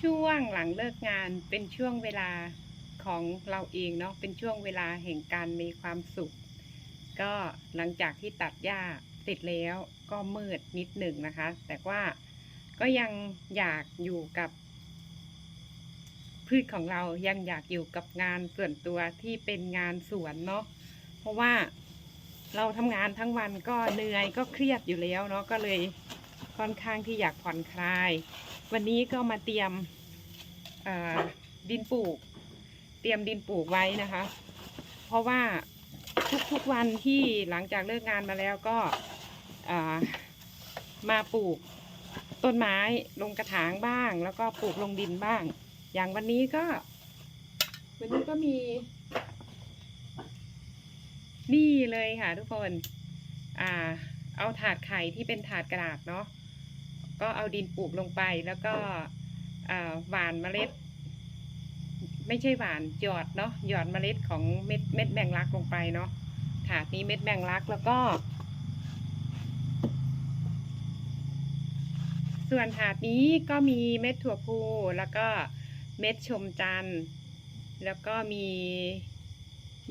ช่วงหลังเลิกงานเป็นช่วงเวลาของเราเองเนาะเป็นช่วงเวลาแห่งการมีความสุข ก็หลังจากที่ตัดหญ้าเสร็จแล้วก็มืดนิดหนึ่งนะคะ แต่ว่าก็ยังอยากอยู่กับ พืชของเรายังอยากอยู่กับงานส่วนตัวที่เป็นงานสวนเนาะเพราะว่าเราทำงานทั้งวันก็เหนื่อยก็เครียดอยู่แล้วเนาะก็เลยค่อนข้างที่อยากผ่อนคลาย วันนี้ก็มาเตรียมดินปลูก เตรียมดินปลูกไว้นะคะ เพราะว่าทุกๆวันที่หลังจากเลิกงานมาแล้วก็มาปลูกต้นไม้ลงกระถางบ้าง แล้วก็ปลูกลงดินบ้าง อย่างวันนี้ก็ วันนี้ก็มี นี่เลยค่ะทุกคน อ่า เอาถาดไข่ที่เป็นถาดกระดาษเนาะ ก็เอาดินปลูกลงไปแล้วก็หว่านเมล็ด ไม่ใช่หว่านหยอดเนาะหยอดเมล็ดของเม็ดเม็ดแมงลักลงไปเนาะถาดนี้เม็ดแมงลักแล้วก็ ส่วนถาดนี้ก็มีเม็ดถั่วพูแล้วก็เม็ดชมจันทร์แล้วก็มี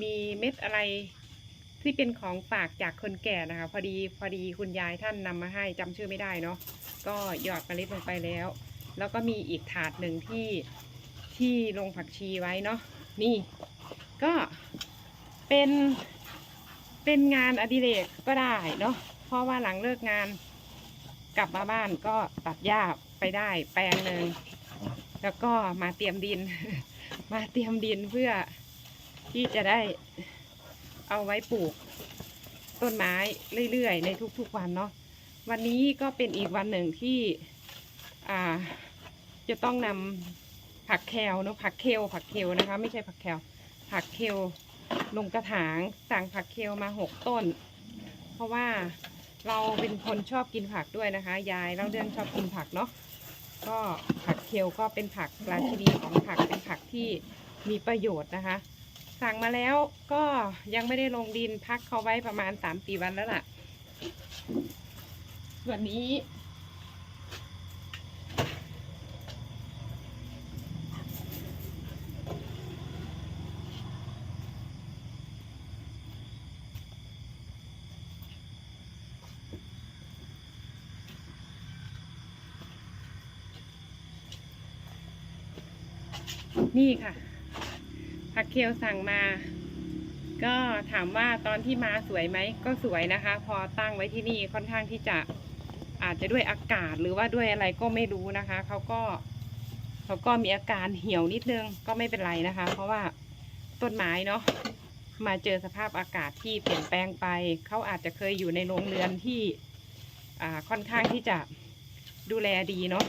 มีเม็ดอะไรที่เป็นของฝากจากคนแก่นะคะ พอดีพอดีคุณยายท่านนำมาให้จำชื่อไม่ได้เนาะ ก็หยอดเมล็ดลงไปแล้ว แล้วก็มีอีกถาดหนึ่งที่ที่ลงผักชีไว้เนาะนี่ ก็เป็นเป็นงานอดิเรกก็ได้เนาะเพราะว่าหลังเลิกงานกลับมาบ้านก็ตัดหญ้าไปได้แปลงหนึ่งแล้วก็มาเตรียมดิน มาเตรียมดินเพื่อที่จะได้เอาไว้ปลูกต้นไม้เรื่อยๆ ในทุกๆวันเนาะ วันนี้ก็เป็นอีกวันหนึ่งที่จะต้องนำผักแคลเนาะผักเคลผักเคลนะคะ ไม่ใช่ผักแคลผักเคลลงกระถางสั่งผักเคลมาหกต้น เพราะว่าเราเป็นคนชอบกินผักด้วยนะคะ ยายเราเรื่องชอบกินผักเนาะก็ผักเคลก็เป็นผักราชินีของผักเป็นผักที่มีประโยชน์นะคะ สั่งมาแล้วก็ยังไม่ได้ลงดินพักเขาไว้ประมาณสามสี่วันแล้วล่ะ วนนี้ นี่ค่ะ ผักเคลสั่งมา ก็ถามว่าตอนที่มาสวยไหม ก็สวยนะคะ พอตั้งไว้ที่นี่ค่อนข้างที่จะ อาจจะด้วยอากาศหรือว่าด้วยอะไรก็ไม่รู้นะคะเขาก็เขาก็มีอาการเหี่ยวนิดนึงก็ไม่เป็นไรนะคะ เพราะว่าต้นไม้เนาะมาเจอสภาพอากาศที่เปลี่ยนแปลงไป เขาอาจจะเคยอยู่ในโรงเรือนที่อ่าค่อนข้างที่จะดูแลดีเนาะ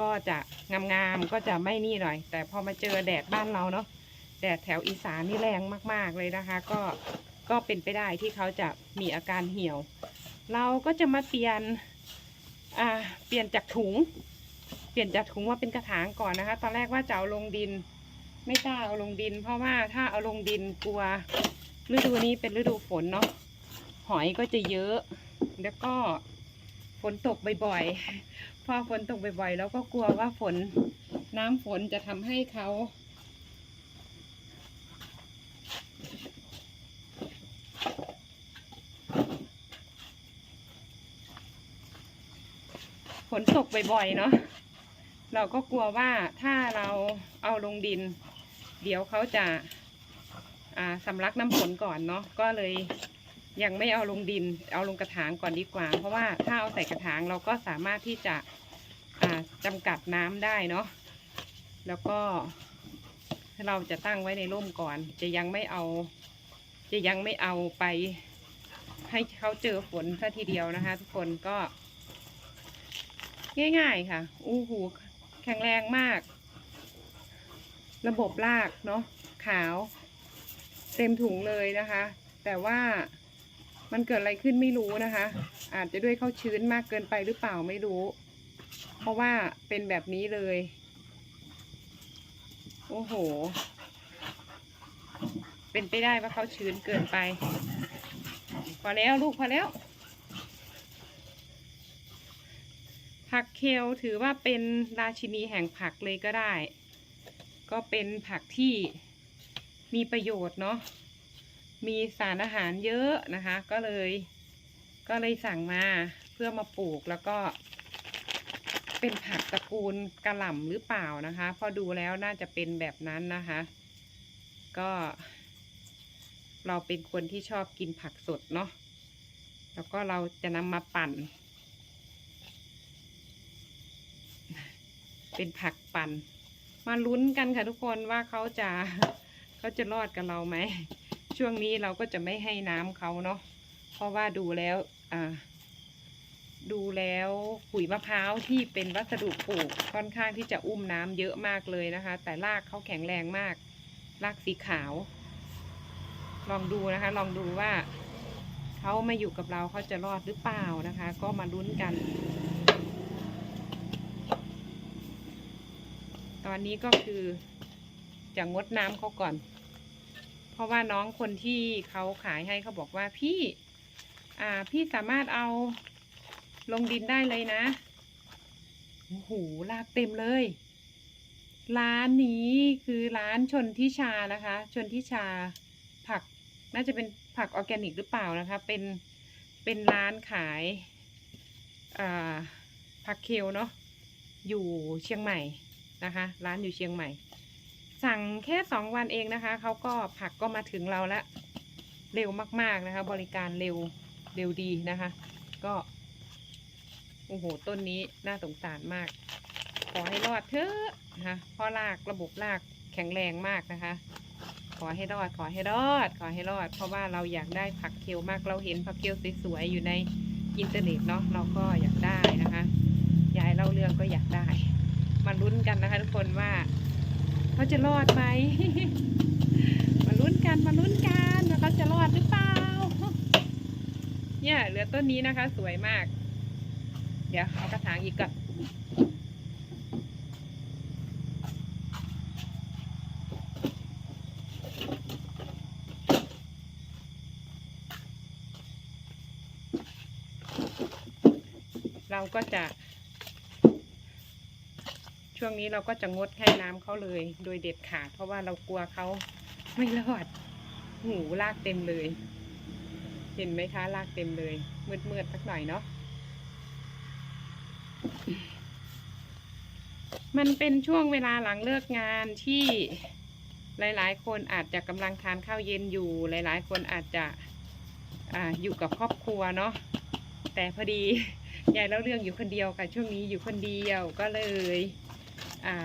ก็จะงามๆก็จะไม่นี่หน่อย แต่พอมาเจอแดดบ้านเราเนาะแดดแถวอีสานนี่แรงมาก ๆเลยนะคะ ก็ก็เป็นไปได้ที่เขาจะมีอาการเหี่ยว เราก็จะมาเปลี่ยน อ่าเปลี่ยนจากถุง เปลี่ยนจากถุงมาเป็นกระถางก่อนนะคะ ตอนแรกว่าจะเอาลงดิน ไม่กล้าเอาลงดิน เพราะว่าถ้าเอาลงดินกลัว ฤดูนี้เป็นฤดูฝนเนาะหอยก็จะเยอะ แล้วก็ฝนตกบ่อยๆพอฝนตกบ่อยๆแล้วก็กลัวว่าฝนน้ำฝนจะทำให้เขา นตกบ่อยๆเนาะเราก็กลัวว่าถ้าเราเอาลงดิน เดี๋ยวเขาจะาสำลักน้ำฝนก่อนเนาะก็เลยยังไม่เอาลงดิน เอาลงกระถางก่อนดีกว่า เพราะว่าถ้าเอาใส่กระถางเราก็สามารถที่จะจำกัดน้ำได้เนาะแล้วก็เราจะตั้งไว้ในร่มก่อน จะยังไม่เอา จะยังไม่เอาไปให้เขาเจอฝนซะทีเดียวนะคะ ทุกคนก็ ง่ายๆค่ะ อู้หูแข็งแรงมาก ระบบรากเนาะขาว เต็มถุงเลยนะคะ แต่ว่ามันเกิดอะไรขึ้นไม่รู้นะคะ อาจจะด้วยเข้าชื้นมากเกินไปหรือเปล่าไม่รู้ เพราะว่าเป็นแบบนี้เลย โอ้โห เป็นไปได้ว่าเขาชื้นเกินไป พอแล้วลูกพอแล้ว ผักเคลถือว่าเป็นราชินีแห่งผักเลยก็ได้ ก็เป็นผักที่มีประโยชน์เนาะ มีสารอาหารเยอะนะคะ ก็เลย ก็เลยสั่งมาเพื่อมาปลูกแล้วก็ เป็นผักตระกูลกระหล่ำหรือเปล่านะคะ พอดูแล้วน่าจะเป็นแบบนั้นนะคะ ก็ เราเป็นคนที่ชอบกินผักสดเนาะ แล้วก็เราจะนำมาปั่น เป็นผักปั่น มาลุ้นกันค่ะทุกคนว่าเขาจะเขาจะรอดกับเราไหม ช่วงนี้เราก็จะไม่ให้น้ำเขาเนาะ เพราะว่าดูแล้วอ่าดูแล้วขุยมะพร้าวที่เป็นวัสดุปลูกค่อนข้างที่จะอุ้มน้ำเยอะมากเลยนะคะ แต่รากเขาแข็งแรงมาก รากสีขาว ลองดูนะคะ ลองดูว่าเขามาอยู่กับเราเขาจะรอดหรือเปล่านะคะ ก็มาลุ้นกัน ตอนนี้ก็คือจะงดน้ำเขาก่อน เพราะว่าน้องคนที่เขาขายให้เขาบอกว่าพี่ อ่า พี่สามารถเอาลงดินได้เลยนะ โอ้โหลากเต็มเลย ร้านนี้คือร้านชนทิชานะคะ ชนทิชาผัก น่าจะเป็นผักออร์แกนิกหรือเปล่านะคะ เป็น เป็นร้านขาย อ่า ผักเคลเนาะ อยู่เชียงใหม่ นะคะ ร้านอยู่เชียงใหม่ สั่งแค่สองวันเองนะคะเขาก็ผักก็มาถึงเราแล้วเร็วมาก ๆนะคะ บริการเร็วเร็วดีนะคะ ก็ โอ้โห ต้นนี้น่าสงสารมาก ขอให้รอดเถอะนะคะเพราะรากระบบรากแข็งแรงมากนะคะ ขอให้รอด ขอให้รอด ขอให้รอด เพราะว่าเราอยากได้ผักเคลมาก เราเห็นผักเคลสวยๆอยู่ในอินเทอร์เน็ตเนาะ เราก็อยากได้นะคะ ยายเล่าเรื่องก็อยาก ลุ้นกันนะคะทุกคนว่าเขาจะรอดไหม มาลุ้นกันมาลุ้นกันว่าเขาจะรอดหรือเปล่า เนี่ยเหลือต้นนี้นะคะ สวยมาก เดี๋ยวเอากระถางอีกก่อนเราก็จะ ช่วงนี้เราก็จะงดให้น้ำเขาเลย โดยเด็ดขาดเพราะว่าเรากลัวเขาไม่รอดหูลากเต็มเลย เห็นไหมคะลากเต็มเลย มืดๆสักหน่อยเนาะมันเป็นช่วงเวลาหลังเลิกงานที่หลาย ๆ คนอาจจะกำลังทานข้าวเย็นอยู่ หลาย ๆ คนอาจจะออยู่กับครอบครัวเนาะแต่พอดียายเล่าเรื่องอยู่คนเดียวค่ะช่วงนี้อยู่คนเดียวก็เลย อ่า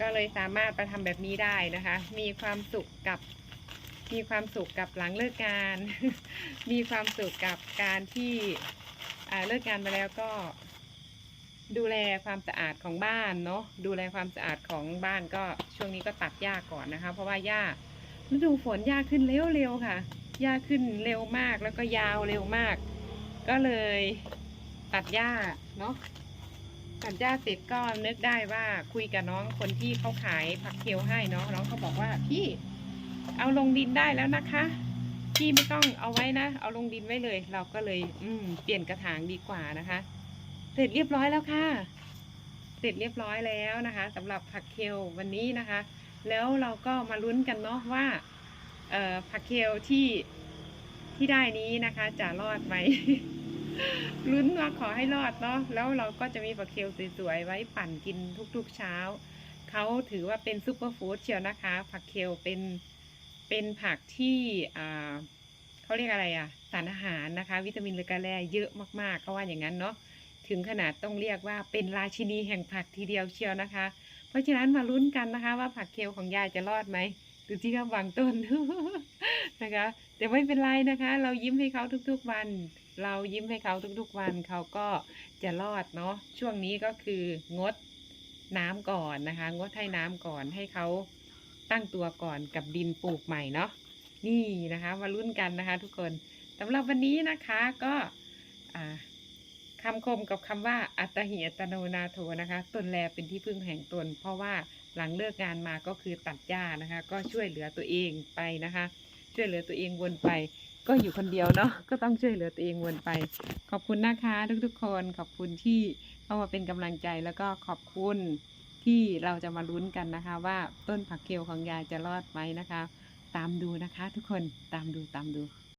ก็เลยสามารถไปทำแบบนี้ได้นะคะ มีความสุขกับ มีความสุขกับหลังเลิกงาน มีความสุขกับการที่เลิกงานมาแล้วก็ ดูแลความสะอาดของบ้านเนาะดูแลความสะอาดของบ้านก็ช่วงนี้ก็ตัดหญ้าก่อนนะคะ เพราะว่าหญ้าฤดูฝนหญ้าขึ้นเร็วๆค่ะหญ้าขึ้นเร็วมากแล้วก็ยาวเร็วมาก ก็เลยตัดหญ้าเนาะ ตัดหญ้าเสร็จก็นึกได้ว่าคุยกับน้องคนที่เขาขายผักเคียวให้เนาะน้องเขาบอกว่าพี่เอาลงดินได้แล้วนะคะพี่ไม่ต้องเอาไว้นะ เอาลงดินไว้เลย เราก็เลย อืม เปลี่ยนกระถางดีกว่านะคะ เสร็จเรียบร้อยแล้วค่ะ เสร็จเรียบร้อยแล้วนะคะสำหรับผักเคลวันนี้นะคะ แล้วเราก็มาลุ้นกันเนาะว่า เอ่อผักเคลที่ที่ได้นี้นะคะ จะรอดไหม ลุ้นว่าขอให้รอดเนาะแล้วเราก็จะมีผักเคลสวยๆไว้ปั่นกินทุกๆเช้าเขาถือว่าเป็นซูเปอร์ฟู้ดเชียวนะคะ ผักเคลเป็นเป็นผักที่อ่าเขาเรียกอะไรอะสารอาหารนะคะ วิตามินและกาแร่เยอะมากๆเขาว่าอย่างนั้นเนาะถึงขนาดต้องเรียกว่าเป็นราชินีแห่งผักทีเดียวเชียวนะคะ เพราะฉะนั้นมาลุ้นกันนะคะ ว่าผักเคลของยายจะรอดไหมดูที่ครับวางต้นนะคะ แต่ไม่เป็นไรนะคะ เรายิ้มให้เขาทุกๆวัน เรายิ้มให้เขาทุกๆวันเขาก็จะรอดเนาะช่วงนี้ก็คืองดน้ำก่อนนะคะ งดให้น้ำก่อนให้เขาตั้งตัวก่อนกับดินปลูกใหม่เนาะนี่นะคะมาลุ้นกันนะคะ ทุกคนสำหรับวันนี้นะคะก็อ่าคำคมกับคำว่าอัตหิอัตโนนาโถนะคะ ตนแลเป็นที่พึ่งแห่งตน เพราะว่าหลังเลิกงานมาก็คือตัดหญ้านะคะ ก็ช่วยเหลือตัวเองไปนะคะ ช่วยเหลือตัวเองวนไป ก็อยู่คนเดียวเนาะก็ต้องช่วยเหลือตัวเองวนไป ขอบคุณนะคะ ทุกๆ คนขอบคุณที่เข้ามาเป็นกำลังใจแล้วก็ขอบคุณที่เราจะมาลุ้นกันนะคะ ว่าต้นผักเคียวของยายจะรอดไหมนะคะ ตามดูนะคะ ทุกคนตามดูตามดู